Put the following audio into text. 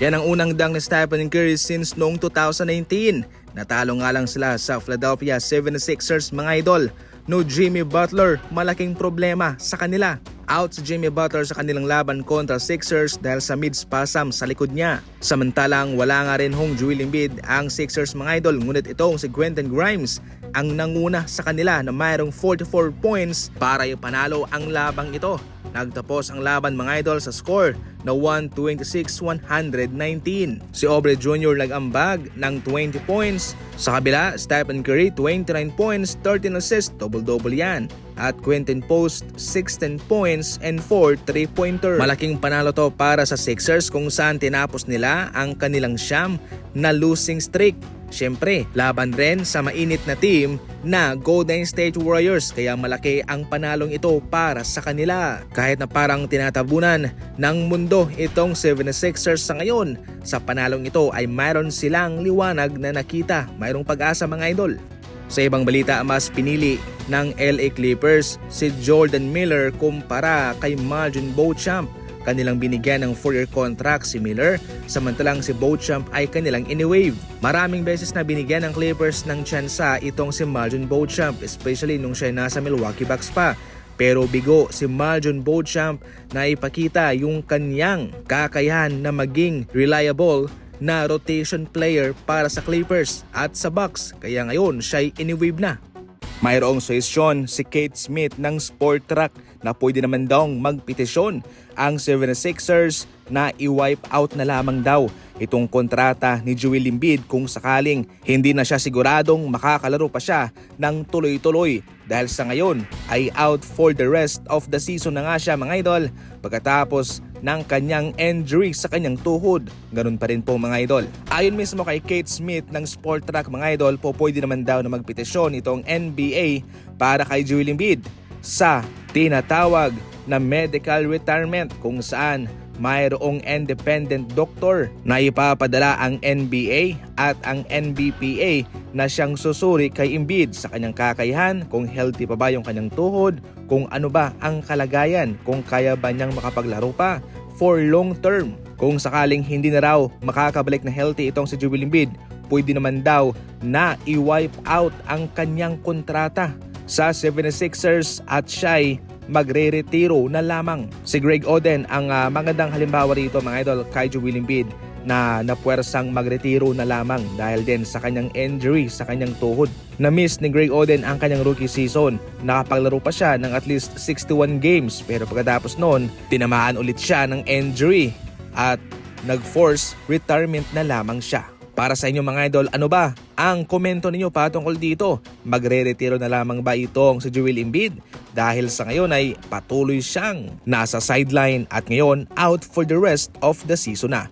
Yan ang unang dang ni Stephen Curry since noong 2019. Natalo nga lang sila sa Philadelphia 76ers mga idol. No Jimmy Butler, malaking problema sa kanila. Out si Jimmy Butler sa kanilang laban kontra Sixers dahil sa mid-spasm sa likod niya. Samantalang wala nga rin hong Joel Embiid ang Sixers mga idol ngunit itong si Quentin Grimes ang nanguna sa kanila na mayroong 44 points para ipanalo ang labang ito. Nagtapos ang laban mga idol sa score na 126-119. Si Obre Jr. nag-ambag ng 20 points. Sa kabila, Stephen Curry 29 points, 13 assists, double-double yan. At Quentin Post 16 points and 4 3-pointer. Malaking panalo to para sa Sixers kung saan tinapos nila ang kanilang siyam na losing streak. Siyempre, laban rin sa mainit na team na Golden State Warriors kaya malaki ang panalong ito para sa kanila. Kahit na parang tinatabunan ng mundo itong 76ers sa ngayon, sa panalong ito ay mayroon silang liwanag na nakita. Mayroong pag-asa mga idol. Sa ibang balita, mas pinili ng LA Clippers si Jordan Miller kumpara kay Margin Beauchamp kanilang binigyan ng 4-year contract si Miller, samantalang si Beauchamp ay kanilang iniwave. Maraming beses na binigyan ng Clippers ng tsansa itong si Marjon Beauchamp, especially nung siya nasa Milwaukee Bucks pa. Pero bigo si Marjon Beauchamp na ipakita yung kanyang kakayahan na maging reliable na rotation player para sa Clippers at sa Bucks. Kaya ngayon siya'y iniwave na. Mayroong suhesyon si Kate Smith ng Sport Track na pwede naman daw magpetisyon. Ang 76ers na i-wipe out na lamang daw itong kontrata ni Joel Embiid kung sakaling hindi na siya siguradong makakalaro pa siya ng tuloy-tuloy. Dahil sa ngayon ay out for the rest of the season na nga siya mga idol. Pagkatapos ng kanyang injury sa kanyang tuhod. Ganun pa rin po mga idol. Ayon mismo kay Kate Smith ng Sport Track mga idol po pwede naman daw na magpetisyon itong NBA para kay Joel Embiid sa tinatawag na medical retirement kung saan mayroong independent doctor na ipapadala ang NBA at ang NBPA na siyang susuri kay Embiid sa kanyang kakayahan, kung healthy pa ba yung kanyang tuhod, kung ano ba ang kalagayan, kung kaya ba niyang makapaglaro pa for long term. Kung sakaling hindi na raw makakabalik na healthy itong si Joel Embiid, pwede naman daw na i-wipe out ang kanyang kontrata sa 76ers at siya'y magre-retiro na lamang. Si Greg Oden ang uh, magandang halimbawa rito mga idol kay Joel Embiid na napuwersang magretiro na lamang dahil din sa kanyang injury sa kanyang tuhod. Na-miss ni Greg Oden ang kanyang rookie season. Nakapaglaro pa siya ng at least 61 games pero pagkatapos noon, tinamaan ulit siya ng injury at nag-force retirement na lamang siya. Para sa inyo mga idol, ano ba ang komento ninyo patungkol dito? Magre-retiro na lamang ba itong si Joel Embiid? Dahil sa ngayon ay patuloy siyang nasa sideline at ngayon out for the rest of the season na.